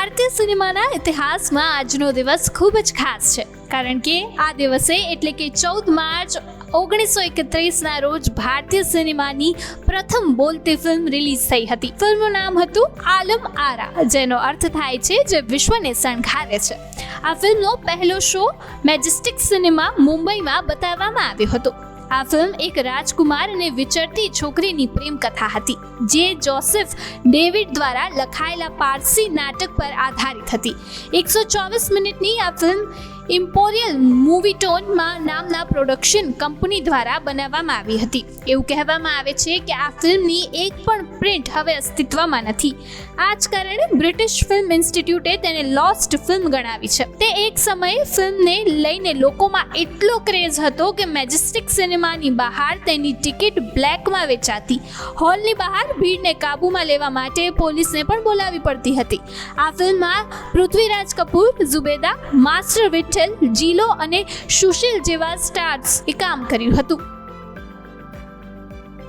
ભારતીય સિનેમાના ઇતિહાસમાં આજનો દિવસ ખૂબ જ ખાસ છે. કારણ કે આ દિવસે એટલે કે ચૌદ માર્ચ ઓગણીસો એકત્રીસના રોજ ભારતીય સિનેમાની પ્રથમ બોલતી ફિલ્મ રિલીઝ થઈ હતી. ફિલ્મનું નામ હતું આલમ આરા, જેનો અર્થ થાય છે જે વિશ્વને શણગારે છે. આ ફિલ્મનો પહેલો શો મેજેસ્ટિક સિનેમા મુંબઈમાં બતાવવામાં આવ્યો હતો. આ ફિલ્મ એક રાજકુમાર અને વિચરતી છોકરીની પ્રેમ કથા હતી, જે જોસેફ ડેવિડ દ્વારા લખાયેલા પારસી નાટક પર આધારિત હતી. એકસો ચોવીસ મિનિટની આ ફિલ્મ ઇમ્પોરિયલ મૂવી ટોનમાં નામના પ્રોડક્શન કંપની દ્વારા બનાવવામાં આવી હતી. એવું કહેવામાં આવે છે કે આ ફિલ્મની એક પણ પ્રિન્ટ હવે અસ્તિત્વમાં નથી. આ જ કારણે બ્રિટિશ ફિલ્મ ઇન્સ્ટિટ્યૂટે તેને લોસ્ટ ફિલ્મ ગણાવી છે. તે એક સમયે ફિલ્મને લઈને લોકોમાં એટલો ક્રેઝ હતો કે મેજેસ્ટિક સિનેમાની બહાર તેની ટિકિટ બ્લેકમાં વેચાતી. હોલની બહાર ભીડને કાબૂમાં લેવા માટે પોલીસને પણ બોલાવી પડતી હતી. આ ફિલ્મમાં પૃથ્વીરાજ કપૂર, ઝુબેદા, માસ્ટર વિઠ્ઠલ જીલો અને સુશીલ જેવા સ્ટાર્સ એ કામ કર્યું હતું.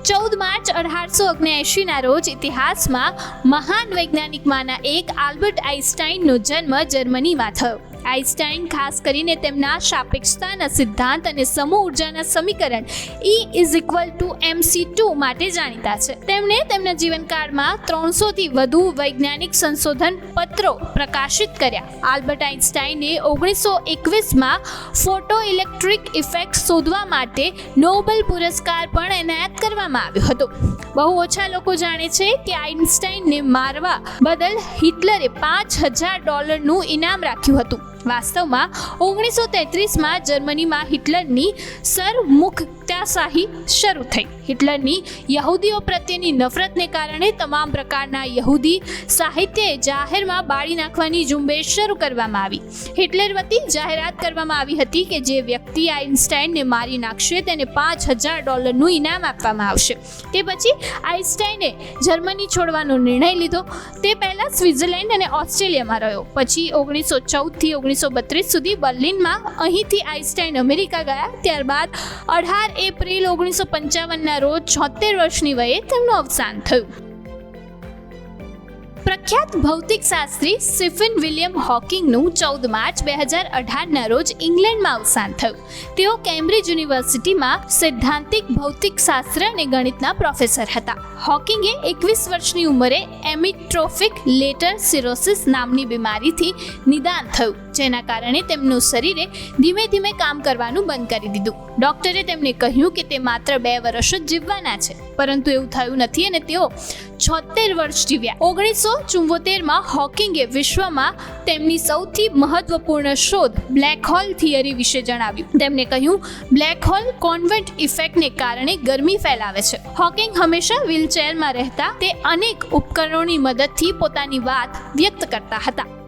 ચૌદ માર્ચ અઢારસો ઓગણએંશીના રોજ ઇતિહાસમાં મહાન વૈજ્ઞાનિકમાંના એક આલ્બર્ટ આઇન્સ્ટાઇનનો જન્મ જર્મનીમાં થયો. આઇન્સ્ટાઈન ખાસ કરીને તેમના સાપેક્ષતાના સિદ્ધાંત અને સમૂહ ઉર્જાના સમીકરણ E is equal to MC two માટે જાણીતા છે. તેમણે તેમના જીવનકાળમાં ત્રણસોથી વધુ વૈજ્ઞાનિક સંશોધન પત્રો પ્રકાશિત કર્યા. આલ્બર્ટ આઇન્સ્ટાઈને ઓગણીસો એકવીસમાં ફોટો ઇલેક્ટ્રિક ઇફેક્ટ શોધવા માટે નોબેલ પુરસ્કાર પણ એનાયત કરવામાં આવ્યો હતો. બહુ ઓછા લોકો જાણે છે કે આઇન્સ્ટાઈનને મારવા બદલ હિટલરે પાંચ હજાર ડોલરનું ઇનામ રાખ્યું હતું. વાસ્તવમાં, ઓગણીસો તેત્રીસમાં જર્મનીમાં હિટલરની સરમુખતાશાહી શરૂ થઈ. હિટલરની યહૂદીઓ પ્રત્યેની નફરતને કારણે તમામ પ્રકારના યહૂદી સાહિત્યે જાહેરમાં બાળી નાખવાની ઝુંબેશ શરૂ કરવામાં આવી. હિટલર વતી જાહેરાત કરવામાં આવી હતી કે જે વ્યક્તિ આઇન્સ્ટાઈનને મારી નાખશે તેને પાંચ હજાર ડોલરનું ઇનામ આપવામાં આવશે. તે પછી આઇન્સ્ટાઈને જર્મની છોડવાનો નિર્ણય લીધો. તે પહેલાં સ્વિટ્ઝરલેન્ડ અને ઓસ્ટ્રેલિયામાં રહ્યો. પછી ઓગણીસો ચૌદથી ઓગણીસો બત્રીસ સુધી બર્લિનમાં. અહીંથી આઇન્સ્ટાઈન અમેરિકા ગયા. ત્યારબાદ અઢાર એપ્રિલ ઓગણીસો પંચાવનના રોજ છોતેર વર્ષની વયે તેમનું અવસાન થયું. પ્રખ્યાત ભૌતિક શાસ્ત્રી સ્ટીફન વિલિયમ હોકિંગનું ચૌદ માર્ચ બે હજાર અઢારના રોજ ઇંગ્લેન્ડમાં અવસાન થયું. તેઓ કેમ્બ્રિજ યુનિવર્સિટીમાં સૈદ્ધાંતિક ભૌતિક શાસ્ત્ર અને ગણિતના પ્રોફેસર હતા. હોકિંગે એકવીસ વર્ષની ઉંમરે એમિટ્રોફિક લેટર સિરોસિસ નામની બીમારીથી નિદાન થયું, જેના કારણે તેમનું શરીરે ધીમે ધીમે કામ કરવાનું બંધ કરી દીધું. ડોક્ટરે તેમને કહ્યું કે તે માત્ર બે વર્ષ જ જીવવાના છે, પરંતુ એવું થયું નથી અને તેઓ છોતેર વર્ષ જીવ્યા. ઓગણીસો ચુંવોતેરમાં હોકિંગે વિશ્વમાં તેમની સૌથી મહત્વપૂર્ણ શોધ બ્લેક હોલ થિયરી વિશે જણાવ્યું. તેમણે કહ્યું, બ્લેક હોલ કોન્વેન્ટ ઇફેક્ટને કારણે ગરમી ફેલાવે છે. હોકિંગ હંમેશા વ્હીલચેરમાં રહેતા તે અનેક ઉપકરણોની મદદથી પોતાની વાત વ્યક્ત કરતા હતા.